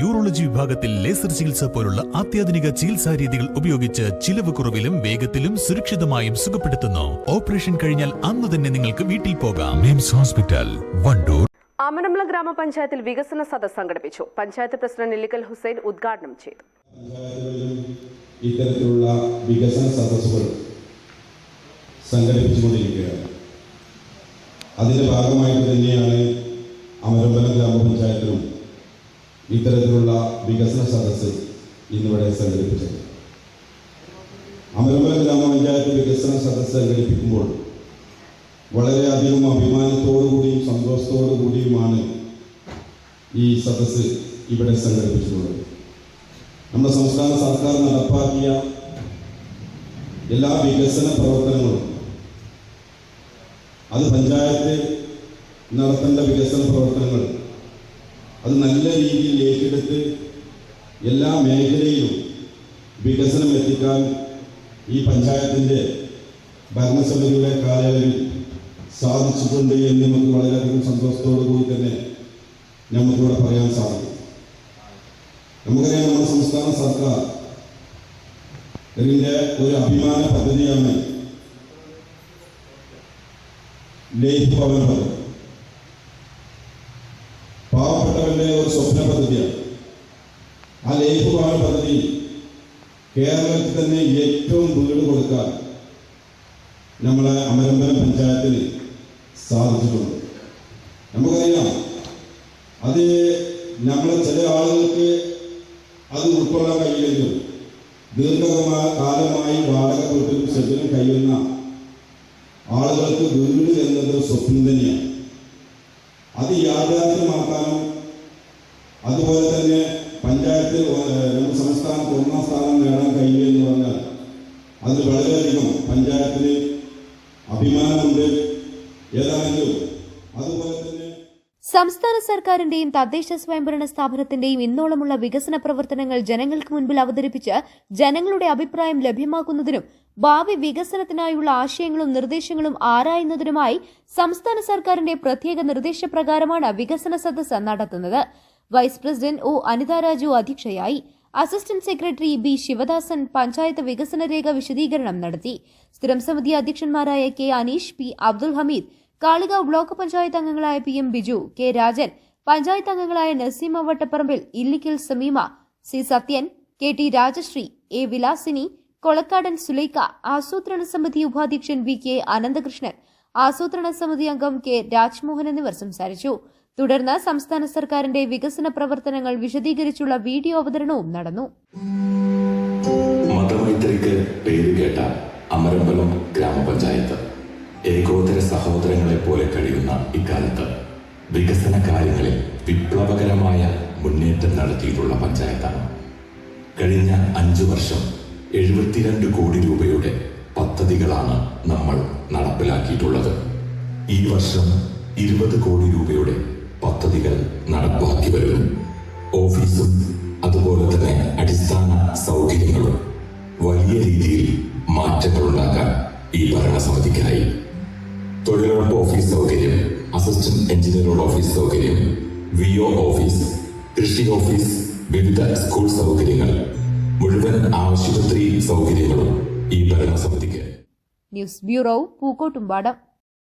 Urology വിഭാഗത്തിൽ laser ചികിത്സ പോലുള്ള അത്യാധുനിക ചികിത്സാ രീതികൾ ഉപയോഗിച്ച് ചിലവ് കുറവിലും വേഗത്തിലും സുരക്ഷിതമായും സുഖപ്പെടുത്തുന്നു. ഓപ്പറേഷൻ കഴിഞ്ഞാൽ അന്ന് തന്നെ നിങ്ങൾക്ക് വീട്ടിൽ പോകാം. മിംസ് ഹോസ്പിറ്റൽ വണ്ടൂർ. അമനമല ഗ്രാമപഞ്ചായത്തിൽ വികസന സദസ് സംഘടിപ്പിച്ചു. പഞ്ചായത്ത് പ്രസിഡന്റ് നിലിക്കൽ ഹുസൈൻ ഉദ്ഘാടനം ചെയ്തു. ഇത്തരത്തിലുള്ള വികസന സദസ്സുകൾ സംഘടിപ്പിച്ചുകൊണ്ടിരിക്കുകയാണ്. അതിന്റെ ഭാഗമായിട്ട് തന്നെയാണ് അമരമ്പലം ഗ്രാമപഞ്ചായത്തിലും ഇത്തരത്തിലുള്ള വികസന സദസ്സ് ഇന്നിവിടെ സംഘടിപ്പിച്ചത്. അമരമ്പലം ഗ്രാമപഞ്ചായത്ത് വികസന സദസ്സ് സംഘടിപ്പിക്കുമ്പോൾ വളരെയധികം അഭിമാനത്തോടുകൂടിയും സന്തോഷത്തോടുകൂടിയുമാണ് സന്തോഷത്തോടു കൂടിയുമാണ് ഈ സദസ്സ് ഇവിടെ സംഘടിപ്പിച്ചിട്ടുള്ളത്. നമ്മുടെ സംസ്ഥാന സർക്കാർ നടപ്പാക്കിയ എല്ലാ വികസന പ്രവർത്തനങ്ങളും അത് പഞ്ചായത്ത് നടത്തേണ്ട വികസന പ്രവർത്തനങ്ങൾ അത് നല്ല രീതിയിൽ ഏറ്റെടുത്ത് എല്ലാ മേഖലയിലും വികസനം എത്തിക്കാൻ ഈ പഞ്ചായത്തിന്റെ ഭരണസമിതിയുടെ കാലയളവിൽ സാധിച്ചിട്ടുണ്ട് എന്ന് നമുക്ക് വളരെയധികം സന്തോഷത്തോടു കൂടി തന്നെ നമുക്കിവിടെ പറയാൻ സാധിക്കും. നമുക്കറിയാം നമ്മുടെ സംസ്ഥാന സർക്കാർ ഇതിന്റെ ഒരു അഭിമാന പദ്ധതിയാണ് ലൈഫ് ഭവൻ പദ്ധതി. പാവപ്പെട്ടവരുടെ ഒരു സ്വപ്ന പദ്ധതിയാണ്. ആ ലൈഫ് ഭവൻ പദ്ധതി കേരളത്തിൽ തന്നെ ഏറ്റവും വീട് കൊടുക്കാൻ നമ്മളെ അമരമ്പലം പഞ്ചായത്തിൽ സാധിച്ചിട്ടുണ്ട്. നമുക്കറിയാം അത് നമ്മളെ ചില ആളുകൾക്ക് അത് ഉൾക്കൊള്ളാൻ കഴിയില്ലെങ്കിലും ദീർഘമായ കാലമായി വാടക വീട്ടിലും ഷെഡിലും കഴിയുന്ന ആളുകൾക്ക് വീട് എന്നത് സ്വപ്നം തന്നെയാണ്. അത് യാഥാർത്ഥ്യമാക്കാനും അതുപോലെ തന്നെ പഞ്ചായത്തിൽ നമ്മുടെ സംസ്ഥാനത്ത് ഒന്നാം സ്ഥാനം നേടാൻ കഴിയുമെന്ന് പറഞ്ഞാൽ അത് വളരെയധികം പഞ്ചായത്തിന് അഭിമാനമുണ്ട് ഏതാണെങ്കിലും അതുപോലെ തന്നെ സംസ്ഥാന സർക്കാരിന്റെയും തദ്ദേശ സ്വയംഭരണ സ്ഥാപനത്തിന്റെയും ഇന്നോളമുള്ള വികസന പ്രവർത്തനങ്ങൾ ജനങ്ങൾക്ക് മുൻപിൽ അവതരിപ്പിച്ച് ജനങ്ങളുടെ അഭിപ്രായം ലഭ്യമാക്കുന്നതിനും ഭാവി വികസനത്തിനായുള്ള ആശയങ്ങളും നിർദ്ദേശങ്ങളും ആരായുന്നതിനുമായി സംസ്ഥാന സർക്കാരിന്റെ പ്രത്യേക നിർദ്ദേശപ്രകാരമാണ് വികസന സദസ് നടത്തുന്നത്. Vice president O Anitha Raju അധ്യക്ഷയായി assistant secretary B Sivadasan panchayat വികസന രേഖ വിശദീകരണം നടത്തി. സ്ഥിരം സമിതി അധ്യക്ഷന്മാരായ K Aneesh P Abdul Hameed Kalikavu block panchayat അംഗങ്ങളായ P M Biju K Rajan panchayat അംഗങ്ങളായ Naseema Vattaparambil Illikkal Sameema C Sathyan K T Rajasree A Vilasini Kolakkadan Sulaikha ആസൂത്രണ സമിതി ഉപാധ്യക്ഷൻ വി കെ അനന്തകൃഷ്ണൻ ആസൂത്രണ സമിതി അംഗം കെ രാജ്മോഹൻ എന്നിവർ സംസാരിച്ചു. തുടർന്ന് സംസ്ഥാന സർക്കാരിന്റെ വികസന പ്രവർത്തനങ്ങൾ വിശദീകരിച്ചുള്ള വീഡിയോ അവതരണവും നടന്നു. മതമൈത്രിക്ക് പേരുകേട്ട അമരമ്പലം ഗ്രാമപഞ്ചായത്ത്. ഏകോദര സഹോദരങ്ങളെ പോലെ കഴിയുന്ന ഇക്കാലത്ത് വികസന കാര്യങ്ങളിൽ വിപ്ലവകരമായ മുന്നേറ്റം നടത്തിയിട്ടുള്ള പഞ്ചായത്താണ്. കഴിഞ്ഞ അഞ്ചു വർഷം എഴുപത്തിരണ്ട് കോടി രൂപയുടെ പദ്ധതികളാണ് നമ്മൾ നടപ്പിലാക്കിയിട്ടുള്ളത്. ഈ വർഷം ഇരുപത് കോടി രൂപയുടെ പദ്ധതികൾ നടപ്പാക്കി വരുന്നു. ഓഫീസും അതുപോലെ തന്നെ അടിസ്ഥാന സൗകര്യങ്ങളും വലിയ രീതിയിൽ മാറ്റങ്ങളുണ്ടാക്കാൻ ഈ ഭരണസമിതിക്കായി. തൊഴിലുറപ്പ് ഓഫീസ് സൗകര്യം അസിസ്റ്റന്റ് എഞ്ചിനീയറുടെ ഓഫീസ് സൗകര്യം വി ഓഫീസ് കൃഷി ഓഫീസ് വിവിധ സ്കൂൾ സൗകര്യങ്ങൾ ആശുപത്രി സൗകര്യങ്ങളും ഈ ഭരണസമിതിക്ക്. News bureau Pookkottumpadam.